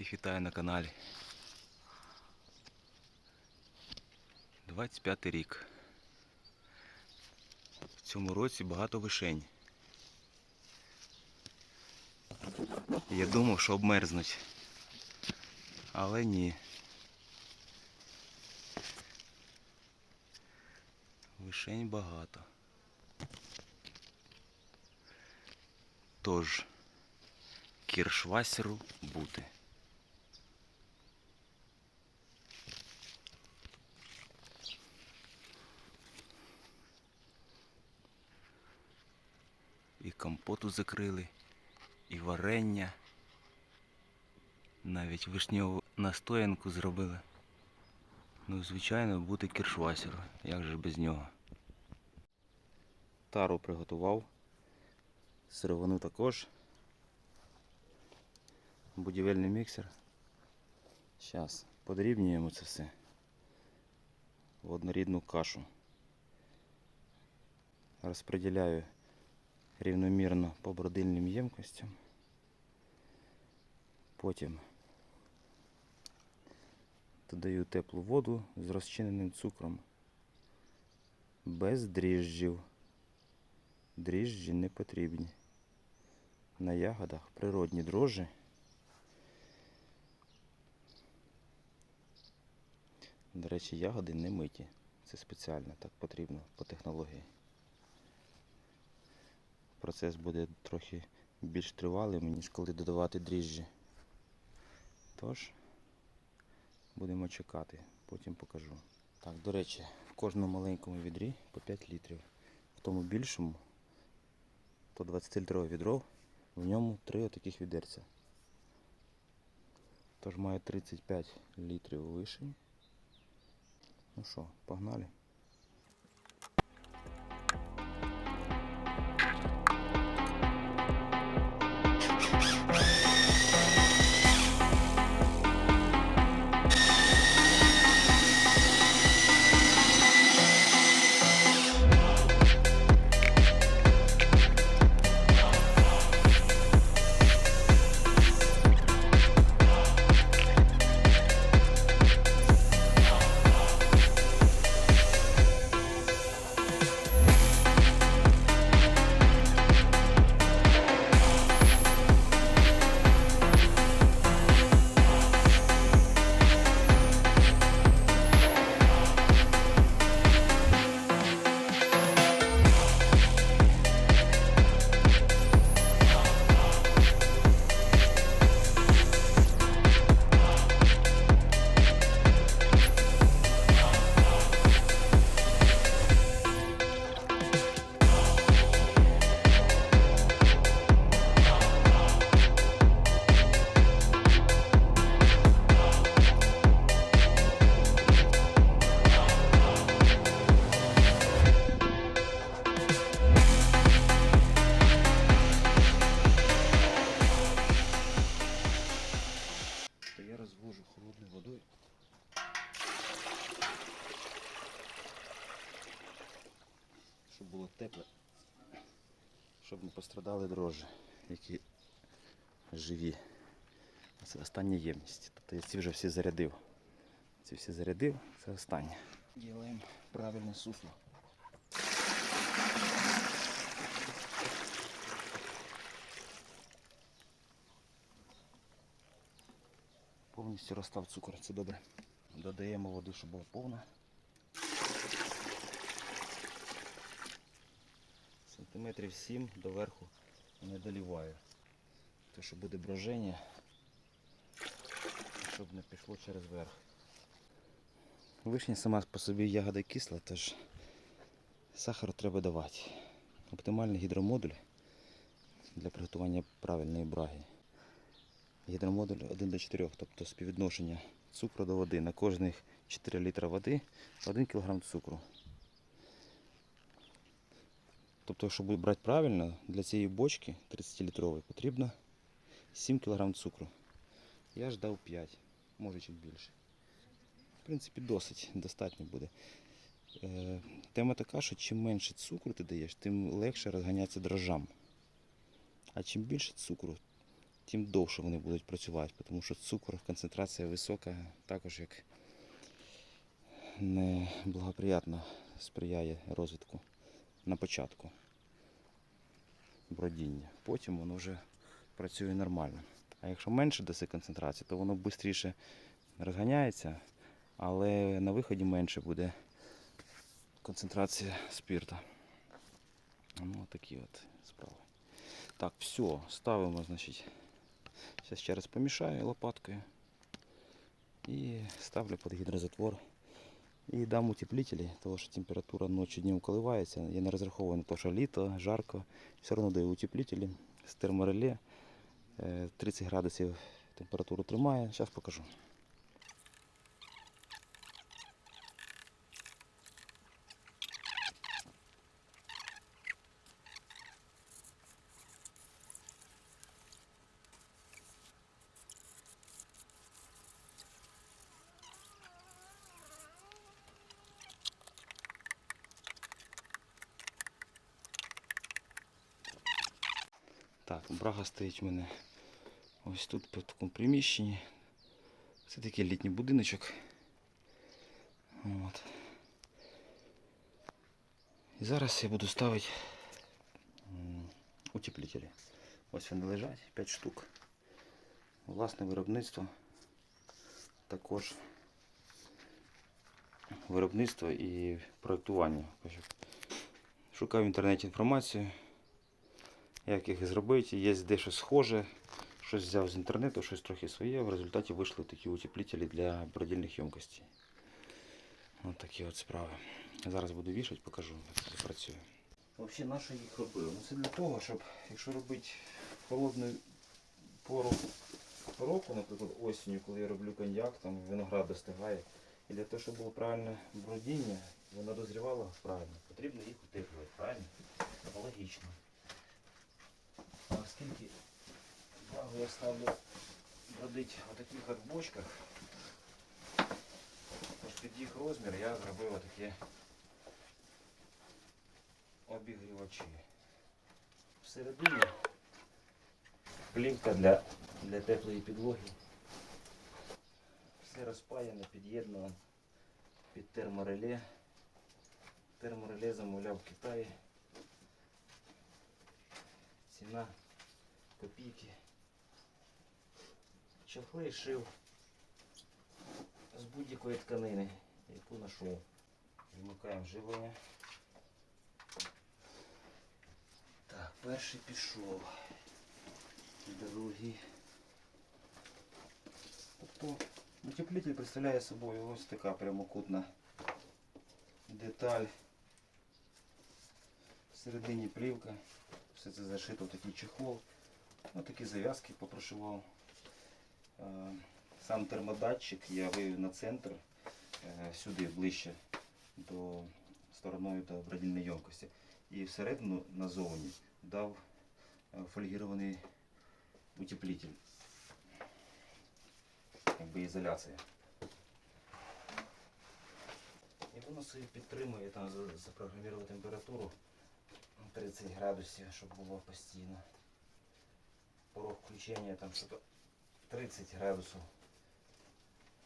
Всіх вітаю на каналі. 25 рік. В цьому році багато вишень. Я думав, що обмерзнуть. Але ні. Вишень багато. Тож, кіршвасеру бути. Компоту закрили, і варення. Навіть вишньову настоянку зробили. Ну, звичайно, бути кіршвасеру. Як же без нього? Тару приготував. Сировину також. Будівельний міксер. Зараз подрібнюємо це все в однорідну кашу. Розподіляю рівномірно по бродильним ємкостям. Потім додаю теплу воду з розчиненим цукром. Без дріжджів. Дріжджі не потрібні. На ягодах природні дрожжі. До речі, ягоди не миті. Це спеціально, так потрібно по технології. Процес буде трохи більш тривалим, ніж коли додавати дріжджі. Тож, будемо чекати, потім покажу. Так, до речі, в кожному маленькому відрі по 5 літрів. В тому більшому, то 20-літрове відро, в ньому 3 отаких відерця. Тож маю 35 літрів вишень. Ну що, погнали? Щоб дрожжі, які живі. Це остання ємність. Тобто я ці вже всі зарядив. Ці всі зарядив, це останнє. Ділаємо правильне сусло. Повністю розстав цукор, це добре. Додаємо води, щоб була повна. Сантиметрів 7 до верху не доліваю. Те, що буде броження, щоб не пішло через верх. Вишня сама по собі ягода кисла, тож сахару треба давати. Оптимальний гідромодуль для приготування правильної браги. Гідромодуль 1 до 4, тобто співвідношення цукру до води. На кожних 4 літра води 1 кг цукру. Тобто, щоб брати правильно, для цієї бочки 30-літрової потрібно 7 кг цукру. Я ж дав 5, може чуть більше. В принципі, досить, достатньо буде. Е, тема така, що чим менше цукру ти даєш, тим легше розганяться дрожжам. А чим більше цукру, тим довше вони будуть працювати, тому що цукор, концентрація висока, також як неблагоприятно сприяє розвитку на початку бродіння. Потім воно вже працює нормально. А якщо менше даси концентрації, то воно швидше розганяється, але на виході менше буде концентрація спирта. Ну, такі от справи. Так, все, ставимо, значить. Зараз ще раз помішаю лопаткою. І ставлю під гідрозатвор. І дам утеплителі, тому що температура ночі днем коливається. Я не розраховую на те, що літо, жарко. Все одно даю утеплителі з термореле. Е, 30 градусів температуру тримає. Зараз покажу. Так, брага стоїть у мене ось тут по такому приміщенні. Це такий літній будиночок. От. І зараз я буду ставити утеплителі. Ось вони лежать, 5 штук. Власне виробництво. Також виробництво і проєктування. Шукав в інтернеті інформацію як їх зробити. Є дещо схоже, щось взяв з інтернету, щось трохи своє. В результаті вийшли такі утеплителі для бродільних ємкостей. Ось такі от справи. Зараз буду вішати, покажу, як це працює. Взагалі, на що їх робив? Ну, це для того, щоб, якщо робити холодну пору року, наприклад, осінню, коли я роблю коньяк, там виноград достигає, і для того, щоб було правильне бродіння, воно дозрівало правильно, потрібно їх утеплювати, правильно? Логічно. А вагу я ставлю бродить в таких бочках, тож під їх розмір я зробив отакі обігрівачі. Всередині плівка для, для теплої підлоги. Все розпаяно, під'єднано під термореле. Термореле замовляв в Китаї. Ціна копійки. Чохли шив з будь-якої тканини, яку знайшов. Вмикаємо живлення. Так, перший пішов. Другий. Тобто утеплитель представляє собою ось така прямокутна деталь. Всередині плівка. Все це зашито в такий чехол. Ось такі зав'язки попрошивав. Е, Сам термодатчик я вивів на центр, е, сюди ближче до стороною до бродільної ємкості. І всередину назовні дав е, фольгірований утеплитель. Якби ізоляція. І воно собі підтримує там за- температуру 30 градусів, щоб було постійно. Порог включення там що 30 градусів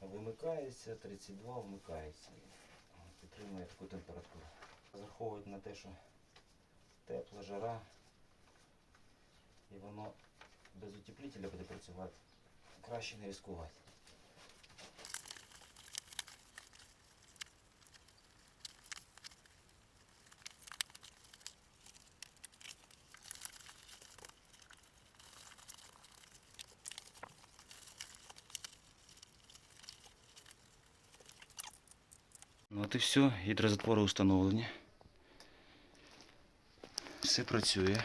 вимикається, 32 вмикається. Підтримує таку температуру. Розраховують на те, що тепла жара і воно без утеплителя буде працювати. Краще не ризикувати. Ну от і все, гідрозатвори установлені. Все працює.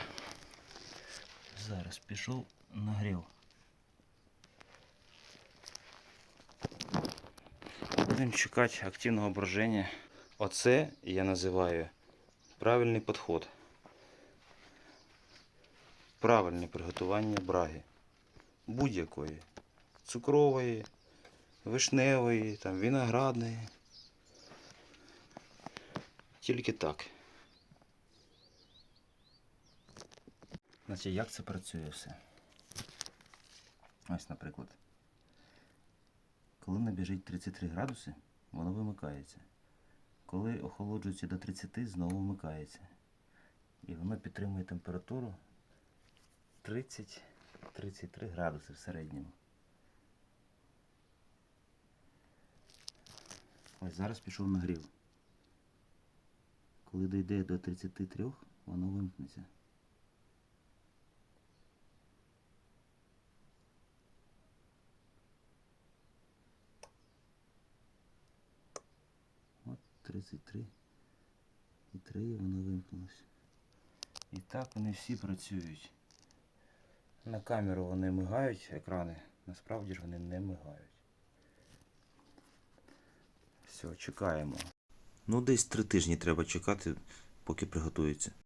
Зараз пішов нагрів. Будемо чекати активного броження. Оце я називаю правильний підход. Правильне приготування браги. Будь-якої. Цукрової, вишневої, там, виноградної. Тільки так. Значить, як це працює все? Ось, наприклад. Коли набіжить 33 градуси, воно вимикається. Коли охолоджується до 30, знову вмикається. І воно підтримує температуру 30-33 градуси в середньому. Ось зараз пішов нагрів. Коли дійде до 33, воно вимкнеться. От 33 і 3 воно вимкнулося. І так вони всі працюють. На камеру вони мигають екрани, насправді ж вони не мигають. Все, чекаємо. Ну, десь три тижні треба чекати, поки приготується.